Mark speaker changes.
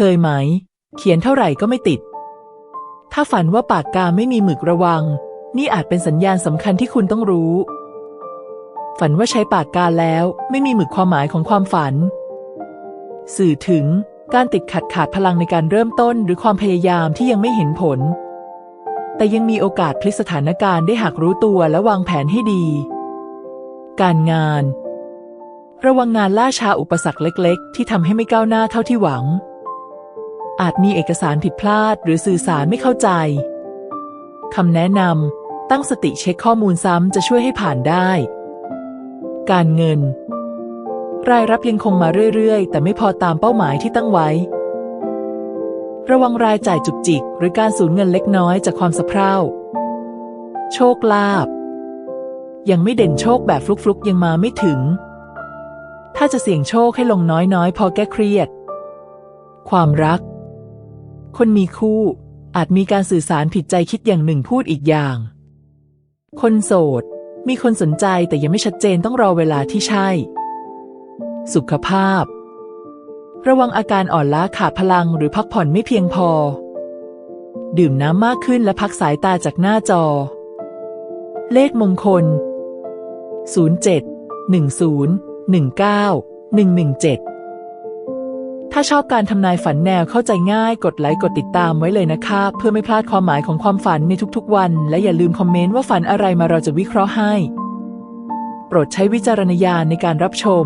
Speaker 1: เคยไหม เขียนเท่าไหร่ก็ไม่ติด ถ้าฝันว่าปากกาไม่มีหมึกระวัง นี่อาจเป็นสัญญาณสำคัญที่คุณต้องรู้ ฝันว่าใช้ปากกาแล้วไม่มีหมึกความหมายของความฝัน สื่อถึงการติดขัดขาดพลังในการเริ่มต้นหรือความพยายามที่ยังไม่เห็นผล แต่ยังมีโอกาสพลิกสถานการณ์ได้หากรู้ตัวและวางแผนให้ดี การงาน ระวังงานล่าช้าอุปสรรคเล็ก ๆ ที่ทำให้ไม่ก้าวหน้าเท่าที่หวัง อาจมีเอกสารผิดพลาดหรือสื่อสารไม่เข้าใจคำแนะนำตั้งสติเช็คข้อมูลซ้ำจะช่วยให้ผ่านได้ การเงิน รายรับยังคงมาเรื่อยๆ แต่ไม่พอตามเป้าหมายที่ตั้งไว้ ระวังรายจ่ายจุกจิก หรือการสูญเงินเล็กน้อยจากความสะเพร่า โชคลาภยังไม่เด่นโชคแบบฟลุกๆยังมาไม่ถึง ถ้าจะเสี่ยงโชคให้ลงน้อยๆ พอแก้เครียด ความรัก คนมีคู่ อาจมีการสื่อสารผิดใจคิดอย่างหนึ่งพูดอีกอย่าง คนโสด มีคนสนใจแต่ยังไม่ชัดเจนต้องรอเวลาที่ใช่ สุขภาพ ระวังอาการอ่อนล้าขาดพลังหรือพักผ่อนไม่เพียงพอ ดื่มน้ำมากขึ้นและพักสายตาจากหน้าจอ เลขมงคล 07 10 19 117 ถ้าชอบการทำนายฝันแนวเข้าใจง่าย กดไลค์กดติดตามไว้เลยนะคะ เพื่อไม่พลาดความหมายของความฝันในทุกๆวัน และอย่าลืมคอมเมนต์ว่าฝันอะไรมาเราจะวิเคราะห์ให้ โปรดใช้วิจารณญาณในการรับชม